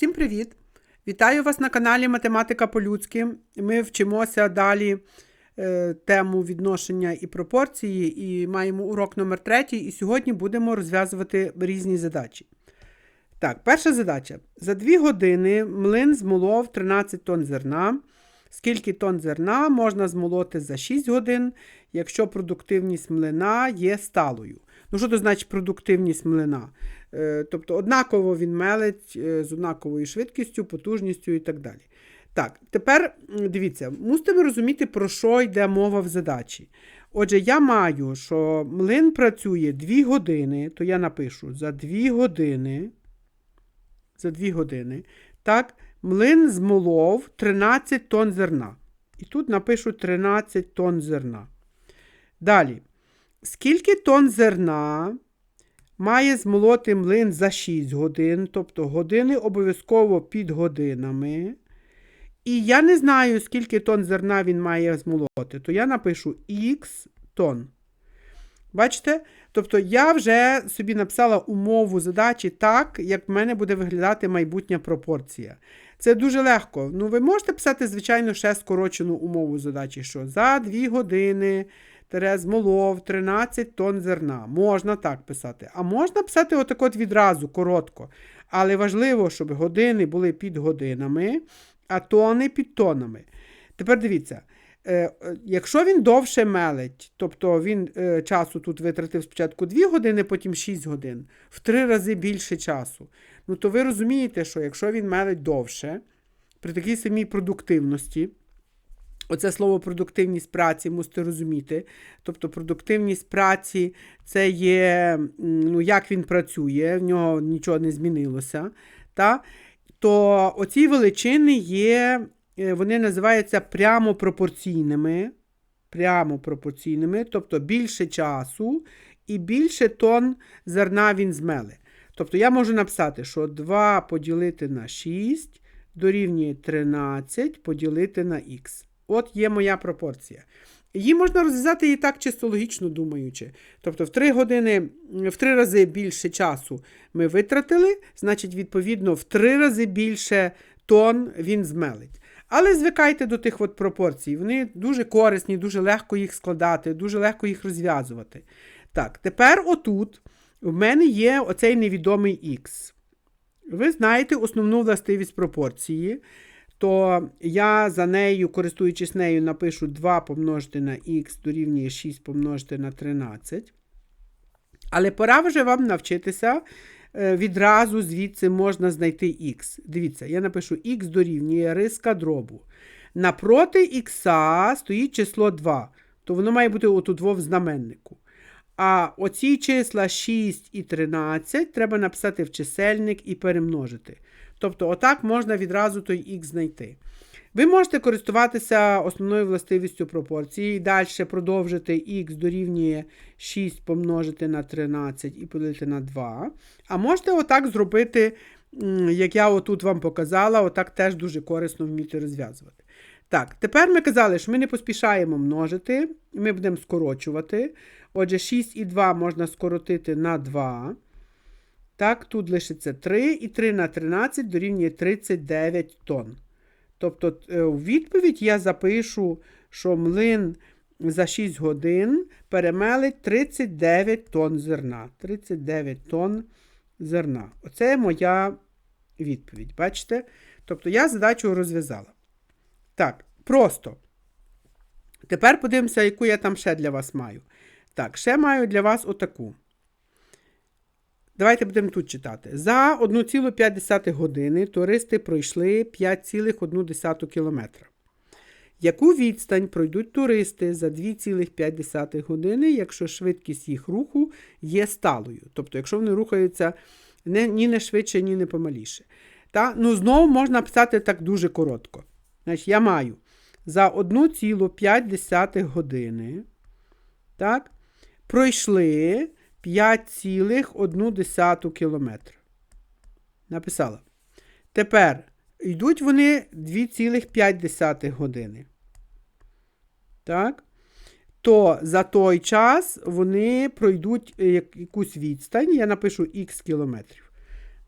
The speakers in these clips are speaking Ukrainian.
Всім привіт! Вітаю вас на каналі Математика по-людськи. Ми вчимося далі е, тему відношення і пропорції, і маємо урок номер третій, і сьогодні будемо розв'язувати різні задачі. Так, перша задача. За 2 години млин змолов 13 тонн зерна. Скільки тонн зерна можна змолоти за 6 годин, якщо продуктивність млина є сталою? Ну, що то значить продуктивність млина? Е, Тобто однаково він мелить е, з однаковою швидкістю, потужністю і так далі. Так, тепер дивіться, мусите розуміти, про що йде мова в задачі. Отже, я маю, що млин працює 2 години, то я напишу за 2 години. За 2 години. Так, млин змолов 13 тонн зерна. І тут напишу 13 тонн зерна. Далі. Скільки тонн зерна має змолоти млин за 6 годин, тобто години обов'язково під годинами. І я не знаю, скільки тонн зерна він має змолоти, то я напишу Х тонн. Бачите? Тобто я вже собі написала умову задачі так, як в мене буде виглядати майбутня пропорція. Це дуже легко. Ну, ви можете писати, звичайно, ще скорочену умову задачі, що за 2 години Змолов 13 тонн зерна. Можна так писати. А можна писати отак от відразу, коротко. Але важливо, щоб години були під годинами, а тони під тонами. Тепер дивіться. Е, е, Якщо він довше мелить, тобто він е, часу тут витратив спочатку 2 години, потім 6 годин, в 3 рази більше часу, ну то ви розумієте, що якщо він мелить довше, при такій самій продуктивності, Оце слово продуктивність праці мусите розуміти. Тобто продуктивність праці це є, ну, як він працює, в нього нічого не змінилося. Та? То оці величини є, е, вони називаються прямо пропорційними. Прямо пропорційними, тобто більше часу і більше тонн зерна він змеле. Тобто я можу написати, що 2 поділити на 6 дорівнює 13 поділити на х. От є моя пропорція. Її можна розв'язати і так чисто логічно думаючи. Тобто в 3 години, в 3 рази більше часу ми витратили, значить, відповідно, в 3 рази більше тонн він змелить. Але звикайте до тих от пропорцій. Вони дуже корисні, дуже легко їх складати, дуже легко їх розв'язувати. Так, тепер отут в мене є оцей невідомий х. Ви знаєте основну властивість пропорції то я за нею, користуючись нею, напишу 2 помножити на х дорівнює 6 помножити на 13. Але пора вже вам навчитися. е, Відразу звідси можна знайти х. Дивіться, я напишу х дорівнює риска дробу. Напроти х стоїть число 2, то воно має бути отут в знаменнику. А оці числа 6 і 13 треба написати в чисельник і перемножити. Тобто, отак можна відразу той х знайти. Ви можете користуватися основною властивістю пропорції далі продовжити х дорівнює 6 помножити на 13 і поділити на 2. А можете отак зробити, як я отут вам показала, отак теж дуже корисно вміти розв'язувати. Так, тепер ми казали, що ми не поспішаємо множити, ми будемо скорочувати. Отже, 6 і 2 можна скоротити на 2. Так, тут лишиться 3 і 3 на 13 дорівнює 39 тонн. Тобто, е, у відповідь я запишу, що млин за 6 годин перемелить 39 тонн зерна. 39 тонн зерна. Оце моя відповідь. Бачите? Тобто я задачу розв'язала. Так, просто. Тепер подивимося, яку я там ще для вас маю. Так, ще маю для вас отаку. Давайте будемо тут читати. За 1,5 години туристи пройшли 5,1 кілометра. Яку відстань пройдуть туристи за 2,5 години, якщо швидкість їх руху є сталою? Тобто, якщо вони рухаються ні не швидше, ні не помаліше. Та? Ну, знову можна писати так дуже коротко. Значить, я маю за 1,5 години так, пройшли 5,1 кілометра. Написала. Тепер йдуть вони 2,5 години. Так? То за той час вони пройдуть е, якусь відстань. Я напишу х кілометрів.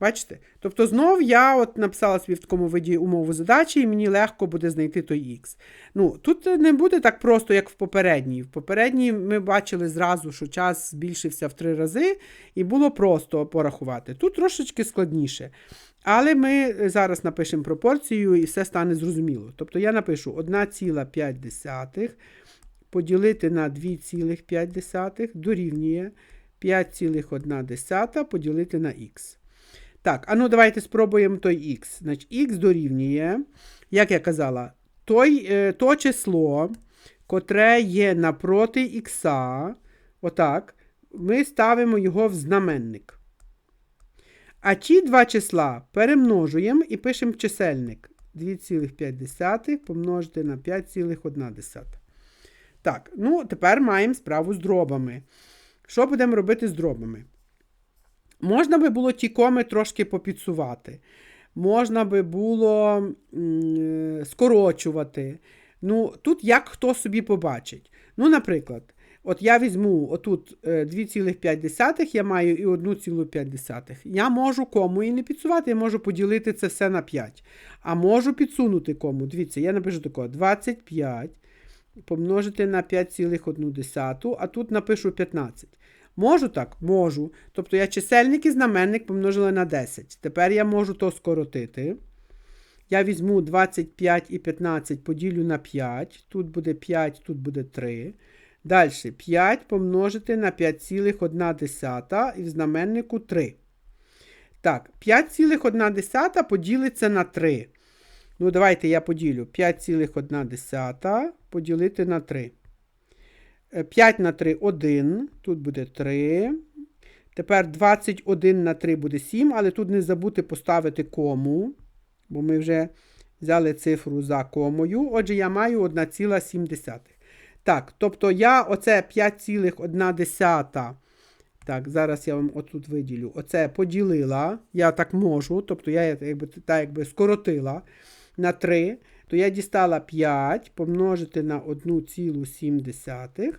Бачите? Тобто знов я от написала собі в такому виді умову задачі, і мені легко буде знайти той х. Ну, Тут не буде так просто, як в попередній. В попередній ми бачили зразу, що час збільшився в три рази, і було просто порахувати. Тут трошечки складніше. Але ми зараз напишемо пропорцію і все стане зрозуміло. Тобто я напишу 1,5 поділити на 2,5 дорівнює 5,1 поділити на х. Так, а ну давайте спробуємо той х. Значить, х дорівнює, як я казала, той, е, то число, котре є напроти х, отак, ми ставимо його в знаменник. А ті два числа перемножуємо і пишемо чисельник. 2,5 помножити на 5,1. Так, ну тепер маємо справу з дробами. Що будемо робити з дробами? Можна би було ті коми трошки попідсувати. Можна би було скорочувати. Ну, Тут як хто собі побачить. Ну, наприклад, от я візьму отут 2,5, я маю і 1,5. Я можу кому і не підсувати, я можу поділити це все на 5. А можу підсунути кому. Дивіться, я напишу такого 25 помножити на 5,1, а тут напишу 15. Можу так? Можу. Тобто я чисельник і знаменник помножила на 10. Тепер я можу то скоротити. Я візьму 25 і 15 поділю на 5. Тут буде 5, тут буде 3. Далі 5 помножити на 5,1 і в знаменнику 3. Так, 5,1 поділиться на 3. Ну, давайте я поділю 5,1 поділити на 3. 5 на 3 1. Тут буде 3. Тепер 21 на 3 буде 7, але тут не забути поставити кому, бо ми вже взяли цифру за комою. Отже, я маю 1,7. Так, тобто я оце 5,1. Так, зараз я вам отут виділю. Оце поділила. Я так можу. Тобто я якби, так якби скоротила на 3 то я дістала 5 помножити на 1,7.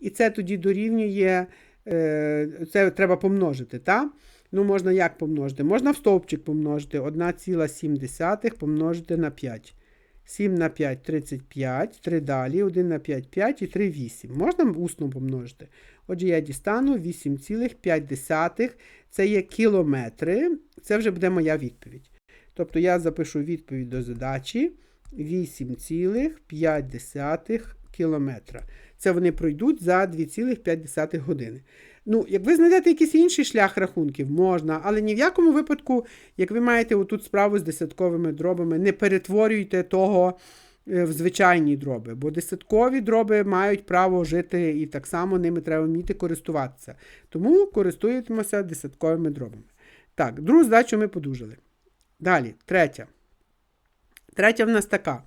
І це тоді дорівнює, е, це треба помножити. так? Ну, можна як помножити? Можна в стовпчик помножити 1,7 помножити на 5. 7 на 5 35, 3 далі, 1 на 5 5 і 3 8. Можна усно помножити. Отже, я дістану 8,5. Це є кілометри. Це вже буде моя відповідь. Тобто я запишу відповідь до задачі. 8,5 кілометра. Це вони пройдуть за 2,5 години. Ну, як ви знайдете якийсь інший шлях рахунків, можна, але ні в якому випадку, як ви маєте отут справу з десятковими дробами, не перетворюйте того е, в звичайні дроби, бо десяткові дроби мають право жити і так само ними треба вміти користуватися. Тому користуємося десятковими дробами. Так, другу здачу ми подужали. Далі, третя. Третя в нас така.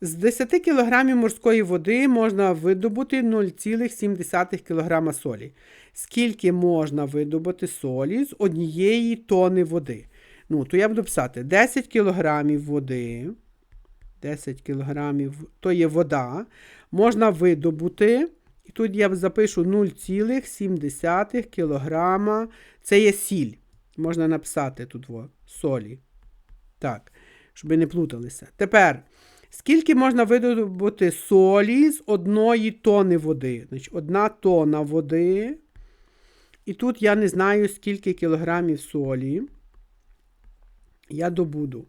З 10 кг морської води можна видобути 0,7 кг солі. Скільки можна видобути солі з однієї тони води? Ну, то я буду писати 10 кг води. 10 кг то є вода. Можна видобути. І тут я запишу 0,7 кг. Це є сіль. Можна написати тут во, солі. Так щоб не плуталися. Тепер, скільки можна видобути солі з одної тони води? Значить, Одна тона води. І тут я не знаю, скільки кілограмів солі я добуду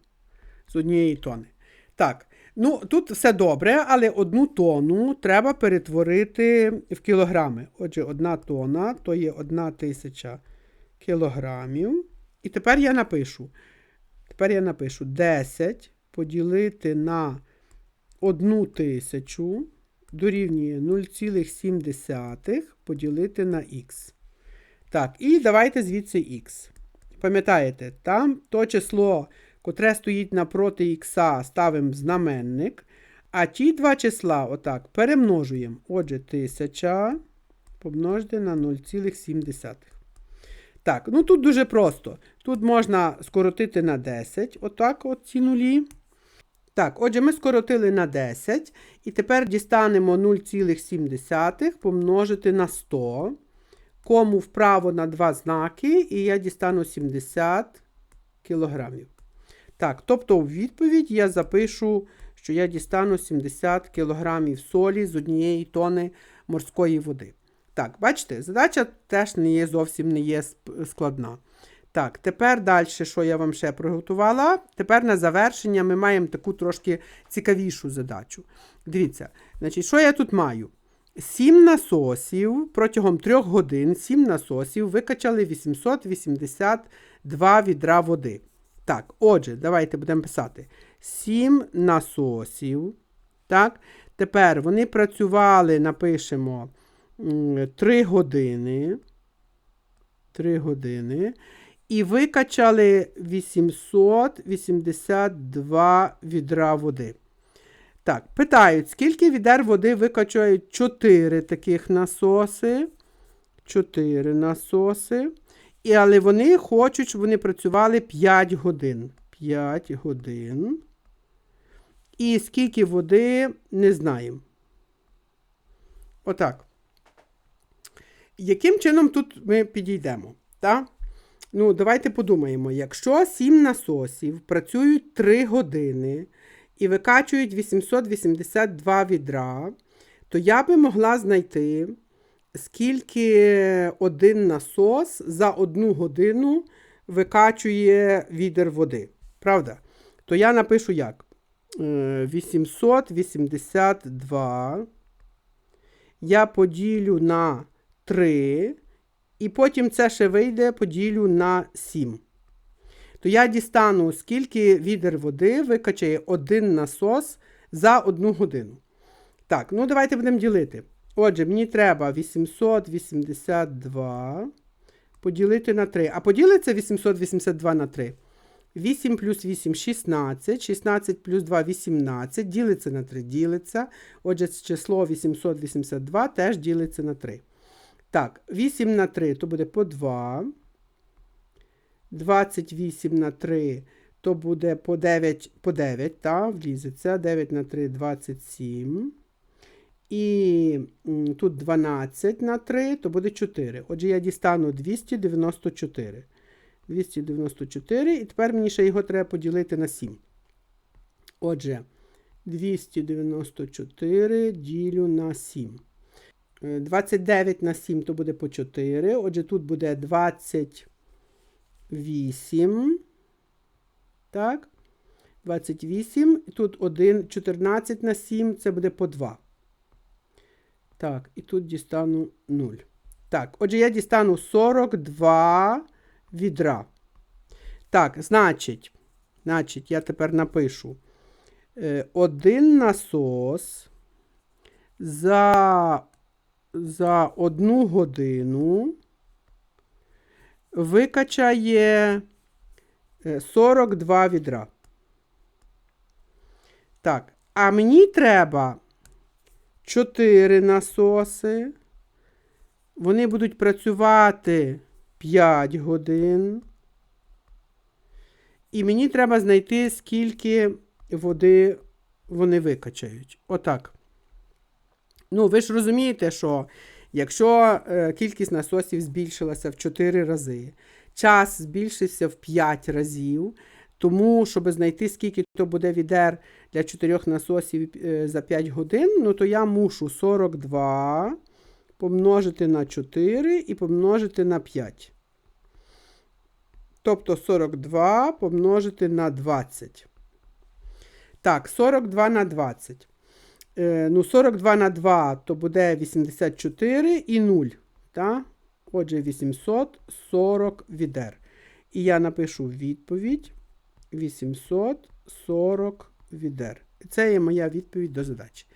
з однієї тони. Так, ну тут все добре, але одну тону треба перетворити в кілограми. Отже, одна тона то є одна тисяча кілограмів. І тепер я напишу Тепер я напишу 10 поділити на 1 тисячу дорівнює 0,7 поділити на х. Так, і давайте звідси х. Пам'ятаєте, там то число, котре стоїть напроти х, ставимо знаменник. А ті два числа, отак, перемножуємо. Отже, 1000 помножити на 0,7. Так, ну тут дуже просто. Тут можна скоротити на 10, отак от ці нулі. Так, отже, ми скоротили на 10. І тепер дістанемо 0,7 помножити на 100. Кому вправо на два знаки, і я дістану 70 кг. Так, тобто у відповідь я запишу, що я дістану 70 кг солі з однієї тони морської води. Так, бачите, задача теж не є зовсім не є складна. Так, тепер далі, що я вам ще приготувала. Тепер на завершення ми маємо таку трошки цікавішу задачу. Дивіться, значить, що я тут маю? Сім насосів протягом трьох годин, сім насосів викачали 882 відра води. Так, отже, давайте будемо писати. Сім насосів. Так, тепер вони працювали, напишемо 3 години. 3 години. І викачали 882 відра води. Так, питають, скільки відер води викачують 4 таких насоси. 4 насоси. І, але вони хочуть, щоб вони працювали 5 годин. 5 годин. І скільки води не знаємо. Отак. Яким чином тут ми підійдемо? Так? Ну, давайте подумаємо, якщо 7 насосів працюють 3 години і викачують 882 відра, то я би могла знайти, скільки один насос за одну годину викачує відер води. Правда? То я напишу як? Е, 882 я поділю на 3, і потім це ще вийде, поділю на 7. То я дістану, скільки відер води викачає один насос за одну годину. Так, ну давайте будемо ділити. Отже, мені треба 882 поділити на 3. А поділиться 882 на 3. 8 плюс 8 16, 16 плюс 2 18, ділиться на 3, ділиться. Отже, число 882 теж ділиться на 3. Так, 8 на 3 то буде по 2. 28 на 3 то буде по 9, по 9 та, влізеться. 9 на 3 27. І тут 12 на 3, то буде 4. Отже, я дістану 294. 294, і тепер мені ще його треба поділити на 7. Отже, 294 ділю на 7. Е, 29 на 7 то буде по 4. Отже, тут буде 28. Так. 28. Тут 1, 14 на 7, це буде по 2. Так, і тут дістану 0. Так, отже, я дістану 42 відра. Так, значить, значить, я тепер напишу. Е, один насос за, за одну годину викачає е, 42 відра. Так, а мені треба 4 насоси. Вони будуть працювати 5 годин. І мені треба знайти, скільки води вони викачають. Отак. Ну, ви ж розумієте, що якщо е, кількість насосів збільшилася в 4 рази, час збільшився в 5 разів, тому, щоб знайти, скільки то буде відер для 4 насосів е, за 5 годин, ну то я мушу 42 помножити на 4 і помножити на 5. Тобто 42 помножити на 20. Так, 42 на 20. Е, ну, 42 на 2 то буде 84 і 0. Та? Отже, 840 відер. І я напишу відповідь 840 відер. Це є моя відповідь до задачі.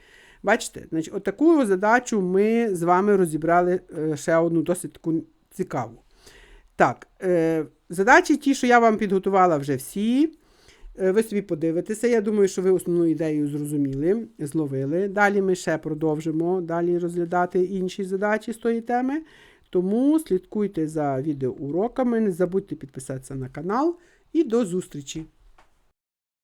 Бачите, значить, отаку задачу ми з вами розібрали е, ще одну досить таку цікаву. Так, е, задачі ті, що я вам підготувала вже всі. Е, Ви собі подивитеся. Я думаю, що ви основну ідею зрозуміли, зловили. Далі ми ще продовжимо далі розглядати інші задачі з тої теми. Тому слідкуйте за відеоуроками, не забудьте підписатися на канал і до зустрічі!